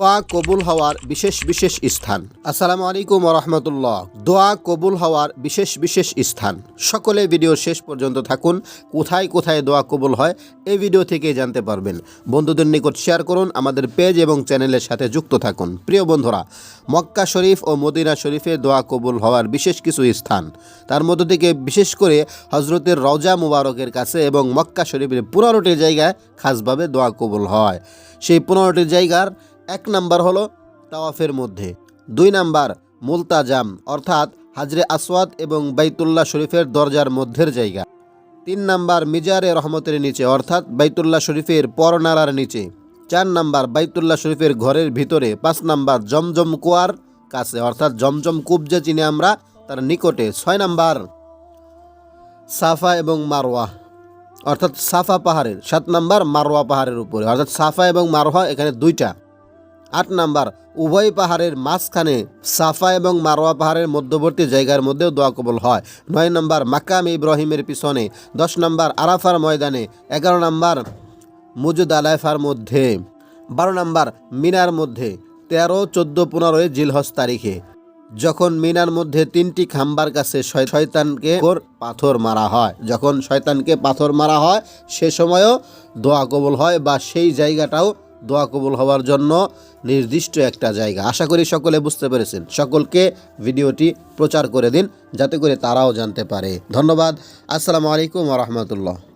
দোয়া কবুল হওয়ার বিশেষ বিশেষ স্থান। আসসালামু আলাইকুম রহমতুল্লাহ। দোয়া কবুল হওয়ার বিশেষ বিশেষ স্থান। সকলে ভিডিও শেষ পর্যন্ত থাকুন। কোথায় কোথায় দোয়া কবুল হয়, এই ভিডিও থেকে জানতে পারবেন। বন্ধুদের নিকট শেয়ার করুন, আমাদের পেজ এবং চ্যানেলের সাথে যুক্ত থাকুন। প্রিয় বন্ধুরা, মক্কা শরীফ ও মদিনা শরীফে দোয়া কবুল হওয়ার বিশেষ কিছু স্থান। তার মধ্য থেকে বিশেষ করে হজরতের রওজা মুবারকের কাছে এবং মক্কা শরীফের পনেরোটি জায়গায় খাসভাবে দোয়া কবুল হয়। সেই পনেরোটি জায়গার এক নাম্বার হলো তাওয়াফের মধ্যে। দুই নাম্বার, মুলতাজাম, অর্থাৎ হাজরে আসওয়াদ এবং বাইতুল্লাহ শরীফের দরজার মধ্যের জায়গা। তিন নাম্বার, মিজারে রহমতের নিচে, অর্থাৎ বাইতুল্লাহ শরীফের পরনালার নিচে। চার নাম্বার, বাইতুল্লাহ শরীফের ঘরের ভিতরে। পাঁচ নাম্বার, জমজম কুয়ার কাছে, অর্থাৎ জমজম কূপ যে চিনি আমরা, তার নিকটে। ছয় নাম্বার, সাফা এবং মারওয়া, অর্থাৎ সাফা পাহাড়ের। সাত নাম্বার, মারওয়া পাহাড়ের উপরে। অর্থাৎ সাফা এবং মারোয়া এখানে দুইটা। আট নাম্বার, উভয় পাহাড়ের মাঝখানে সাফা এবং মারওয়া পাহাড়ের মধ্যবর্তী জায়গার মধ্যেও দোয়া কবল হয়। নয় নম্বর, মাকাম ইব্রাহিমের পিছনে। দশ নম্বর, আরাফার ময়দানে। এগারো নম্বর, মুজুদ আলাইফার মধ্যে। বারো নম্বর, মিনার মধ্যে। তেরো, চোদ্দ পনেরোই জিলহস তারিখে। যখন মিনার মধ্যে তিনটি খাম্বার কাছে শয়- শয়তানকে পাথর মারা হয়। যখন শয়তানকে পাথর মারা হয়, সে সময়ও দোয়া কবল হয় বা সেই জায়গাটাও দোয়া কবুল হওয়ার জন্য নির্দিষ্ট একটা জায়গা। আশা করি সকলে বুঝতে পেরেছেন। সকলকে ভিডিওটি প্রচার করে দিন, যাতে করে তারাও জানতে পারে। ধন্যবাদ। আসসালামু আলাইকুম রহমতুল্লাহ।